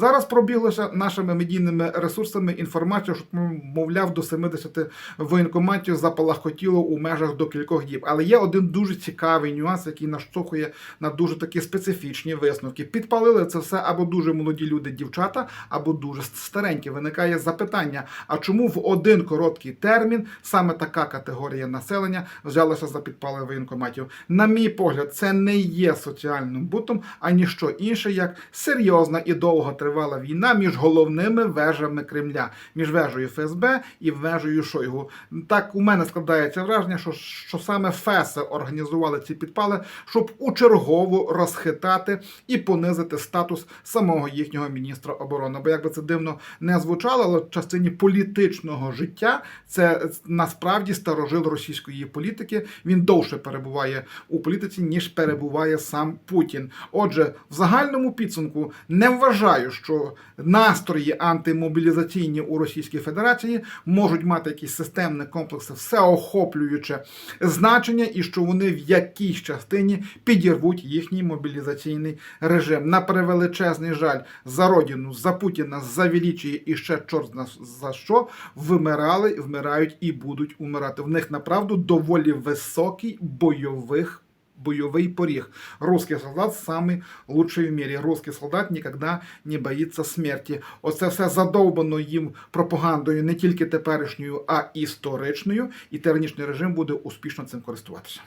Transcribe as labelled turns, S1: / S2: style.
S1: Зараз пробіглося нашими медійними ресурсами інформацію, що мовляв до 70 воєнкоматів запалахотіло у межах до кількох діб. Але є один дуже цікавий нюанс, який наштовхує на дуже такі специфічні висновки. Підпалили це все або дуже молоді люди, дівчата, або дуже старенькі. Виникає запитання: а чому в один короткий термін саме така категорія населення взялася за підпали воєнкоматів? На мій погляд, це не є соціальним бутом, ані що інше, як серйозна і довго тривала війна між головними вежами Кремля, між вежею ФСБ і вежею Шойгу. Так у мене складається враження, що, що саме ФЕСи організували ці підпали, щоб учергово розхитати і понизити статус самого їхнього міністра оборони. Бо як би це дивно не звучало, але в частині політичного життя це насправді старожил російської політики. Він довше перебуває у політиці, ніж перебуває сам Путін. Отже, в загальному підсумку не вважаю, що настрої антимобілізаційні у Російській Федерації можуть мати якісь системні комплекси, всеохоплююче значення, і що вони в якійсь частині підірвуть їхній мобілізаційний режим. На превеличезний жаль за родину, за Путіна, за Величіє і ще чорт за що вимирали, вмирають і будуть умирати. В них направду доволі високий бойових бойовий поріг. Русский солдат самый лучший в мірі. Русский солдат ніколи не боїться смерті. Оце все задовбано їм пропагандою не тільки теперішньою, а історичною. І тиранічний режим буде успішно цим користуватися.